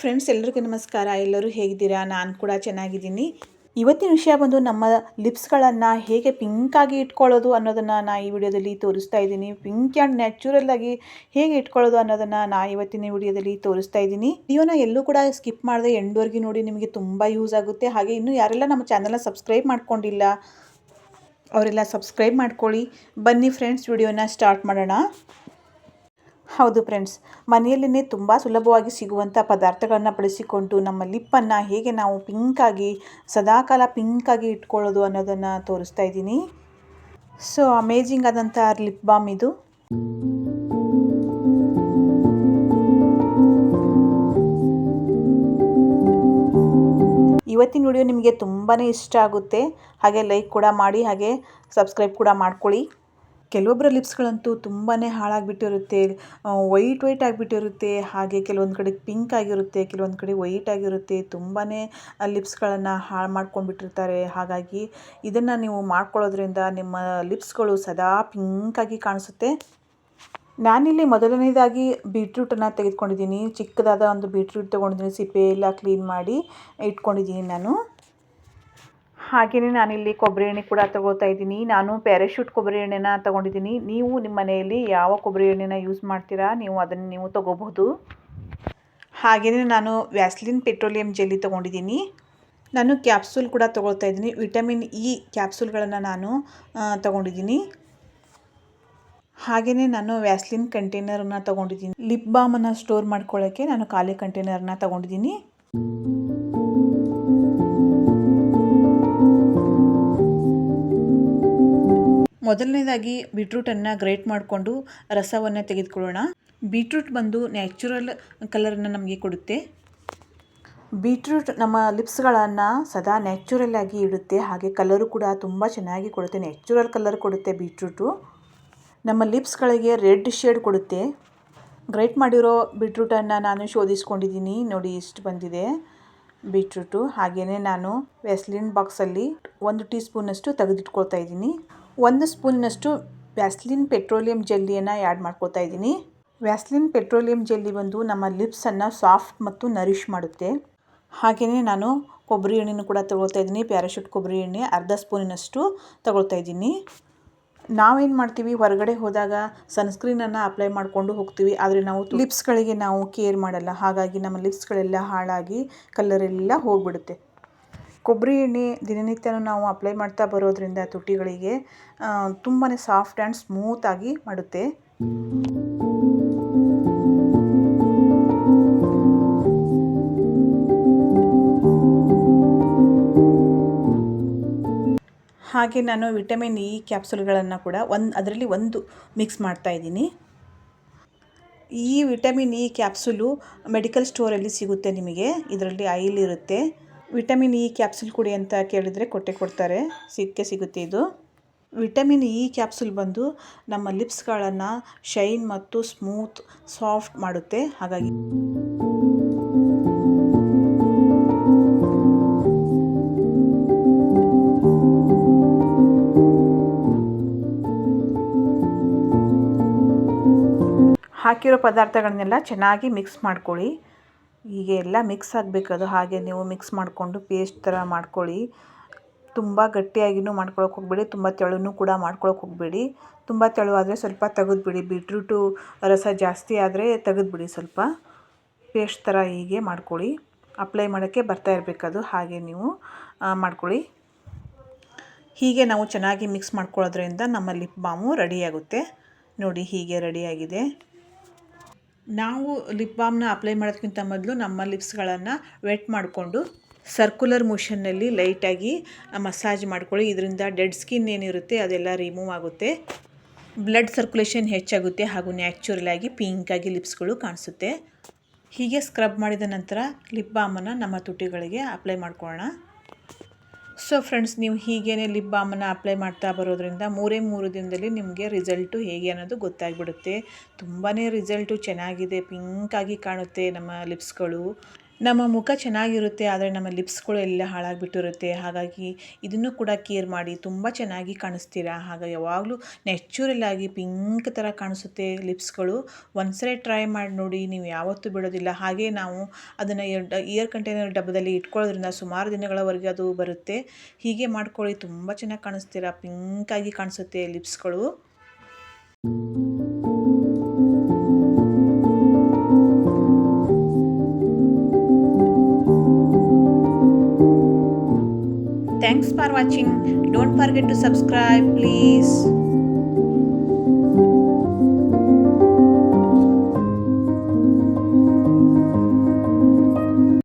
Friends ಎಲ್ಲರಿಗೂ ನಮಸ್ಕಾರ. ಎಲ್ಲರೂ ಹೇಗಿದ್ದೀರಾ? ನಾನು ಕೂಡ ಚೆನ್ನಾಗಿದ್ದೀನಿ. ಇವತ್ತಿನ ವಿಷಯ ಬಂದು ನಮ್ಮ ಲಿಪ್ಸ್ಗಳನ್ನು ಹೇಗೆ ಪಿಂಕಾಗಿ ಇಟ್ಕೊಳ್ಳೋದು ಅನ್ನೋದನ್ನು ನಾ ಈ ವಿಡಿಯೋದಲ್ಲಿ ತೋರಿಸ್ತಾ ಇದ್ದೀನಿ. ಪಿಂಕ್ ಆ್ಯಂಡ್ ನ್ಯಾಚುರಲ್ ಆಗಿ ಹೇಗೆ ಇಟ್ಕೊಳ್ಳೋದು ಅನ್ನೋದನ್ನು ನಾ ಇವತ್ತಿನ ವಿಡಿಯೋದಲ್ಲಿ ತೋರಿಸ್ತಾ ಇದ್ದೀನಿ. ವಿಡಿಯೋನ ಎಲ್ಲೂ ಕೂಡ ಸ್ಕಿಪ್ ಮಾಡದೆ ಎಂಡ್ವರೆಗೆ ನೋಡಿ ನಿಮಗೆ ತುಂಬ ಯೂಸ್ ಆಗುತ್ತೆ. ಹಾಗೆ ಇನ್ನೂ ಯಾರೆಲ್ಲ ನಮ್ಮ ಚಾನಲ್ನ ಸಬ್ಸ್ಕ್ರೈಬ್ ಮಾಡ್ಕೊಂಡಿಲ್ಲ, ಅವರೆಲ್ಲ ಸಬ್ಸ್ಕ್ರೈಬ್ ಮಾಡ್ಕೊಳ್ಳಿ. ಬನ್ನಿ ಫ್ರೆಂಡ್ಸ್ ವಿಡಿಯೋನ ಸ್ಟಾರ್ಟ್ ಮಾಡೋಣ. ಹೌದು ಫ್ರೆಂಡ್ಸ್ ಮನೆಯಲ್ಲೇ ತುಂಬ ಸುಲಭವಾಗಿ ಸಿಗುವಂಥ ಪದಾರ್ಥಗಳನ್ನು ಬಳಸಿಕೊಂಡು ನಮ್ಮ ಲಿಪ್ಪನ್ನು ಹೇಗೆ ನಾವು ಪಿಂಕಾಗಿ ಸದಾಕಾಲ ಪಿಂಕಾಗಿ ಇಟ್ಕೊಳ್ಳೋದು ಅನ್ನೋದನ್ನು ತೋರಿಸ್ತಾ ಇದ್ದೀನಿ. ಸೊ ಅಮೇಜಿಂಗ್ ಆದಂಥ ಲಿಪ್ ಬಾಮ್ ಇದು. ಇವತ್ತಿನ ವಿಡಿಯೋ ನಿಮಗೆ ತುಂಬಾ ಇಷ್ಟ ಆಗುತ್ತೆ. ಹಾಗೆ ಲೈಕ್ ಕೂಡ ಮಾಡಿ, ಹಾಗೆ ಸಬ್ಸ್ಕ್ರೈಬ್ ಕೂಡ ಮಾಡ್ಕೊಳ್ಳಿ. ಕೆಲವೊಬ್ಬರ ಲಿಪ್ಸ್ಗಳಂತೂ ತುಂಬಾ ಹಾಳಾಗಿಬಿಟ್ಟಿರುತ್ತೆ ವೈಟ್ ವೈಟ್ ಆಗಿಬಿಟ್ಟಿರುತ್ತೆ, ಹಾಗೆ ಕೆಲವೊಂದು ಕಡೆ ಪಿಂಕ್ ಆಗಿರುತ್ತೆ, ಕೆಲವೊಂದು ಕಡೆ ವೈಟ್ ಆಗಿರುತ್ತೆ ತುಂಬಾ ಲಿಪ್ಸ್ಗಳನ್ನು ಹಾಳು ಮಾಡ್ಕೊಂಡ್ಬಿಟ್ಟಿರ್ತಾರೆ. ಹಾಗಾಗಿ ಇದನ್ನು ನೀವು ಮಾಡ್ಕೊಳ್ಳೋದ್ರಿಂದ ನಿಮ್ಮ ಲಿಪ್ಸ್ಗಳು ಸದಾ ಪಿಂಕಾಗಿ ಕಾಣಿಸುತ್ತೆ. ನಾನಿಲ್ಲಿ ಮೊದಲನೇದಾಗಿ ಬೀಟ್ರೂಟನ್ನು ತೆಗೆದುಕೊಂಡಿದ್ದೀನಿ. ಚಿಕ್ಕದಾದ ಒಂದು ಬೀಟ್ರೂಟ್ ತೊಗೊಂಡಿದ್ದೀನಿ, ಸಿಪ್ಪೆ ಎಲ್ಲ ಕ್ಲೀನ್ ಮಾಡಿ ಇಟ್ಕೊಂಡಿದ್ದೀನಿ ನಾನು. ಹಾಗೆಯೇ ನಾನಿಲ್ಲಿ ಕೊಬ್ಬರಿ ಎಣ್ಣೆ ಕೂಡ ತಗೋತಾ ಇದ್ದೀನಿ. ನಾನು ಪ್ಯಾರಾಶೂಟ್ ಕೊಬ್ಬರಿ ಎಣ್ಣೆನ ತಗೊಂಡಿದ್ದೀನಿ. ನೀವು ನಿಮ್ಮ ಮನೆಯಲ್ಲಿ ಯಾವ ಕೊಬ್ಬರಿ ಎಣ್ಣೆನ ಯೂಸ್ ಮಾಡ್ತೀರಾ? ನೀವು ಅದನ್ನು ನೀವು ತಗೋಬಹುದು. ಹಾಗೆಯೇ ನಾನು ವ್ಯಾಸ್ಲಿನ್ ಪೆಟ್ರೋಲಿಯಂ ಜೆಲ್ಲಿ ತೊಗೊಂಡಿದ್ದೀನಿ. ನಾನು ಕ್ಯಾಪ್ಸೂಲ್ ಕೂಡ ತೊಗೊಳ್ತಾ ಇದ್ದೀನಿ. ವಿಟಮಿನ್ ಇ ಕ್ಯಾಪ್ಸೂಲ್ಗಳನ್ನು ನಾನು ತೊಗೊಂಡಿದ್ದೀನಿ. ಹಾಗೆಯೇ ನಾನು ವ್ಯಾಸ್ಲಿನ್ ಕಂಟೈನರನ್ನ ತೊಗೊಂಡಿದ್ದೀನಿ. ಲಿಪ್ ಬಾಮನ್ನು ಸ್ಟೋರ್ ಮಾಡ್ಕೊಳ್ಳೋಕ್ಕೆ ನಾನು ಖಾಲಿ ಕಂಟೈನರನ್ನು ತೊಗೊಂಡಿದ್ದೀನಿ. ಮೊದಲನೇದಾಗಿ ಬೀಟ್ರೂಟನ್ನು ಗ್ರೇಟ್ ಮಾಡಿಕೊಂಡು ರಸವನ್ನು ತೆಗೆದುಕೊಳ್ಳೋಣ. ಬೀಟ್ರೂಟ್ ಬಂದು ನ್ಯಾಚುರಲ್ ಕಲರನ್ನು ನಮಗೆ ಕೊಡುತ್ತೆ. ಬೀಟ್ರೂಟ್ ನಮ್ಮ ಲಿಪ್ಸ್ಗಳನ್ನು ಸದಾ ನ್ಯಾಚುರಲ್ ಆಗಿ ಇಡುತ್ತೆ. ಹಾಗೆ ಕಲರು ಕೂಡ ತುಂಬ ಚೆನ್ನಾಗಿ ಕೊಡುತ್ತೆ. ನ್ಯಾಚುರಲ್ ಕಲರ್ ಕೊಡುತ್ತೆ ಬೀಟ್ರೂಟು ನಮ್ಮ ಲಿಪ್ಸ್ಗಳಿಗೆ ರೆಡ್ ಶೇಡ್ ಕೊಡುತ್ತೆ. ಗ್ರೇಟ್ ಮಾಡಿರೋ ಬೀಟ್ರೂಟನ್ನು ನಾನು ಶೋಧಿಸ್ಕೊಂಡಿದ್ದೀನಿ. ನೋಡಿ ಇಷ್ಟು ಬಂದಿದೆ ಬೀಟ್ರೂಟು ಹಾಗೆಯೇ ನಾನು ವೆಸ್ಲಿನ್ ಬಾಕ್ಸಲ್ಲಿ ಒಂದು ಟೀ ಸ್ಪೂನಷ್ಟು ತೆಗೆದಿಟ್ಕೊಳ್ತಾ ಇದ್ದೀನಿ. ಒಂದು ಸ್ಪೂನ್ನಷ್ಟು ವ್ಯಾಸ್ಲಿನ್ ಪೆಟ್ರೋಲಿಯಂ ಜೆಲ್ಲಿಯನ್ನು ಆ್ಯಡ್ ಮಾಡ್ಕೊಳ್ತಾ ಇದ್ದೀನಿ. ವ್ಯಾಸ್ಲಿನ್ ಪೆಟ್ರೋಲಿಯಂ ಜೆಲ್ಲಿ ಬಂದು ನಮ್ಮ ಲಿಪ್ಸನ್ನು ಸಾಫ್ಟ್ ಮತ್ತು ನರಿಷ್ ಮಾಡುತ್ತೆ. ಹಾಗೆಯೇ ನಾನು ಕೊಬ್ಬರಿ ಎಣ್ಣೆನೂ ಕೂಡ ತಗೊಳ್ತಾ ಇದ್ದೀನಿ. ಪ್ಯಾರಾಶೂಟ್ ಕೊಬ್ಬರಿ ಎಣ್ಣೆ ಅರ್ಧ ಸ್ಪೂನಿನಷ್ಟು ತಗೊಳ್ತಾ ಇದ್ದೀನಿ. ನಾವೇನು ಮಾಡ್ತೀವಿ? ಹೊರಗಡೆ ಹೋದಾಗ ಸನ್ಸ್ಕ್ರೀನನ್ನು ಅಪ್ಲೈ ಮಾಡಿಕೊಂಡು ಹೋಗ್ತೀವಿ. ಆದರೆ ನಾವು ಲಿಪ್ಸ್ಗಳಿಗೆ ನಾವು ಕೇರ್ ಮಾಡಲ್ಲ. ಹಾಗಾಗಿ ನಮ್ಮ ಲಿಪ್ಸ್ಗಳೆಲ್ಲ ಹಾಳಾಗಿ ಕಲರೆಲ್ಲ ಹೋಗಿಬಿಡುತ್ತೆ. ಕೊಬ್ಬರಿ ಎಣ್ಣೆ ದಿನನಿತ್ಯನೂ ನಾವು ಅಪ್ಲೈ ಮಾಡ್ತಾ ಬರೋದ್ರಿಂದ ತುಟಿಗಳಿಗೆ ತುಂಬಾ ಸಾಫ್ಟ್ ಆ್ಯಂಡ್ ಸ್ಮೂತಾಗಿ ಮಾಡುತ್ತೆ. ಹಾಗೆ ನಾನು ವಿಟಮಿನ್ ಇ ಕ್ಯಾಪ್ಸುಲ್ಗಳನ್ನು ಕೂಡ ಒಂದು, ಅದರಲ್ಲಿ ಒಂದು ಮಿಕ್ಸ್ ಮಾಡ್ತಾ ಇದ್ದೀನಿ. ಈ ವಿಟಮಿನ್ ಇ ಕ್ಯಾಪ್ಸುಲು ಮೆಡಿಕಲ್ ಸ್ಟೋರಲ್ಲಿ ಸಿಗುತ್ತೆ ನಿಮಗೆ, ಇದರಲ್ಲಿ ಆಯಿಲ್ ಇರುತ್ತೆ ವಿಟಮಿನ್ ಇ ಕ್ಯಾಪ್ಸುಲ್ ಕೊಡಿ ಅಂತ ಕೇಳಿದರೆ ಕೊಟ್ಟೆ ಕೊಡ್ತಾರೆ. ಸಿಕ್ಕೆ ಸಿಗುತ್ತೆ ಇದು. ವಿಟಮಿನ್ ಇ ಕ್ಯಾಪ್ಸುಲ್ ಬಂದು ನಮ್ಮ ಲಿಪ್ಸ್ಗಳನ್ನು ಶೈನ್ ಮತ್ತು ಸ್ಮೂತ್, ಸಾಫ್ಟ್ ಮಾಡುತ್ತೆ. ಹಾಗಾಗಿ ಹಾಕಿರೋ ಪದಾರ್ಥಗಳನ್ನೆಲ್ಲ ಚೆನ್ನಾಗಿ ಮಿಕ್ಸ್ ಮಾಡ್ಕೊಳ್ಳಿ. ಹೀಗೆ ಎಲ್ಲ ಮಿಕ್ಸ್ ಆಗಬೇಕು ಅದು. ಹಾಗೆ ನೀವು ಮಿಕ್ಸ್ ಮಾಡಿಕೊಂಡು ಪೇಸ್ಟ್ ಥರ ಮಾಡ್ಕೊಳ್ಳಿ. ತುಂಬ ಗಟ್ಟಿಯಾಗಿಯೂ ಮಾಡ್ಕೊಳಕ್ಕೆ ಹೋಗಬೇಡಿ. ತುಂಬ ತೆಳುನೂ ಕೂಡ ಮಾಡ್ಕೊಳಕ್ಕೆ ಹೋಗಬೇಡಿ. ತುಂಬ ತೆಳು ಆದರೆ ಸ್ವಲ್ಪ ತೆಗೆದುಬಿಡಿ. ಬೀಟ್ರೂಟು ರಸ ಜಾಸ್ತಿ ಆದರೆ ತೆಗೆದುಬಿಡಿ ಸ್ವಲ್ಪ. ಪೇಸ್ಟ್ ಥರ ಹೀಗೆ ಮಾಡ್ಕೊಳ್ಳಿ. ಅಪ್ಲೈ ಮಾಡೋಕ್ಕೆ ಬರ್ತಾ ಇರಬೇಕದು ಹಾಗೆ ನೀವು ಮಾಡ್ಕೊಳ್ಳಿ. ಹೀಗೆ ನಾವು ಚೆನ್ನಾಗಿ ಮಿಕ್ಸ್ ಮಾಡ್ಕೊಳ್ಳೋದ್ರಿಂದ ನಮ್ಮ ಲಿಪ್ ಬಾಮು ರೆಡಿಯಾಗುತ್ತೆ ನೋಡಿ ಹೀಗೆ ರೆಡಿಯಾಗಿದೆ ನಾವು ಲಿಪ್ ಬಾಮ್ನ ಅಪ್ಲೈ ಮಾಡೋದಕ್ಕಿಂತ ಮೊದಲು ನಮ್ಮ ಲಿಪ್ಸ್ಗಳನ್ನು ವೆಟ್ ಮಾಡಿಕೊಂಡು ಸರ್ಕ್ಯುಲರ್ ಮೋಷನ್ನಲ್ಲಿ ಲೈಟಾಗಿ ಮಸಾಜ್ ಮಾಡ್ಕೊಳ್ಳಿ. ಇದರಿಂದ ಡೆಡ್ ಸ್ಕಿನ್ ಏನಿರುತ್ತೆ ಅದೆಲ್ಲ ರಿಮೂವ್ ಆಗುತ್ತೆ. ಬ್ಲಡ್ ಸರ್ಕ್ಯುಲೇಷನ್ ಹೆಚ್ಚಾಗುತ್ತೆ ಹಾಗೂ ನ್ಯಾಚುರಲ್ ಆಗಿ ಪಿಂಕಾಗಿ ಲಿಪ್ಸ್ಗಳು ಕಾಣಿಸುತ್ತೆ. ಹೀಗೆ ಸ್ಕ್ರಬ್ ಮಾಡಿದ ನಂತರ ಲಿಪ್ ಬಾಮನ್ನು ನಮ್ಮ ತುಟಿಗಳಿಗೆ ಅಪ್ಲೈ ಮಾಡ್ಕೊಳ್ಳೋಣ. ಸೊ ಫ್ರೆಂಡ್ಸ್ ನೀವು ಹೀಗೇ ಲಿಪ್ ಬಾಮನ್ನು ಅಪ್ಲೈ ಮಾಡ್ತಾ ಬರೋದ್ರಿಂದ ಮೂರೇ ಮೂರು ದಿನದಲ್ಲಿ ನಿಮಗೆ ರಿಸಲ್ಟು ಹೇಗೆ ಅನ್ನೋದು ಗೊತ್ತಾಗ್ಬಿಡುತ್ತೆ. ತುಂಬಾ ರಿಸಲ್ಟು ಚೆನ್ನಾಗಿದೆ ಪಿಂಕಾಗಿ ಕಾಣುತ್ತೆ ನಮ್ಮ ಲಿಪ್ಸ್ಗಳು ನಮ್ಮ ಮುಖ ಚೆನ್ನಾಗಿರುತ್ತೆ, ಆದರೆ ನಮ್ಮ ಲಿಪ್ಸ್ಗಳು ಎಲ್ಲ ಹಾಳಾಗಿಬಿಟ್ಟಿರುತ್ತೆ. ಹಾಗಾಗಿ ಇದನ್ನು ಕೂಡ ಕೇರ್ ಮಾಡಿ, ತುಂಬ ಚೆನ್ನಾಗಿ ಕಾಣಿಸ್ತೀರಾ? ಹಾಗೆ ಯಾವಾಗಲೂ ನ್ಯಾಚುರಲ್ ಆಗಿ ಪಿಂಕ್ ಥರ ಕಾಣಿಸುತ್ತೆ ಲಿಪ್ಸ್ಗಳು. ಒಂದ್ಸರಿ ಟ್ರೈ ಮಾಡಿ ನೋಡಿ, ನೀವು ಯಾವತ್ತೂ ಬಿಡೋದಿಲ್ಲ. ಹಾಗೆ ನಾವು ಅದನ್ನು ಇಯರ್ ಕಂಟೈನರ್ ಡಬ್ಬದಲ್ಲಿ ಇಟ್ಕೊಳ್ಳೋದ್ರಿಂದ ಸುಮಾರು ದಿನಗಳವರೆಗೆ ಅದು ಬರುತ್ತೆ. ಹೀಗೆ ಮಾಡ್ಕೊಳ್ಳಿ, ತುಂಬ ಚೆನ್ನಾಗಿ ಕಾಣಿಸ್ತೀರಾ? ಪಿಂಕಾಗಿ ಕಾಣಿಸುತ್ತೆ ಲಿಪ್ಸ್ಗಳು. For watching. Don't forget to subscribe, please.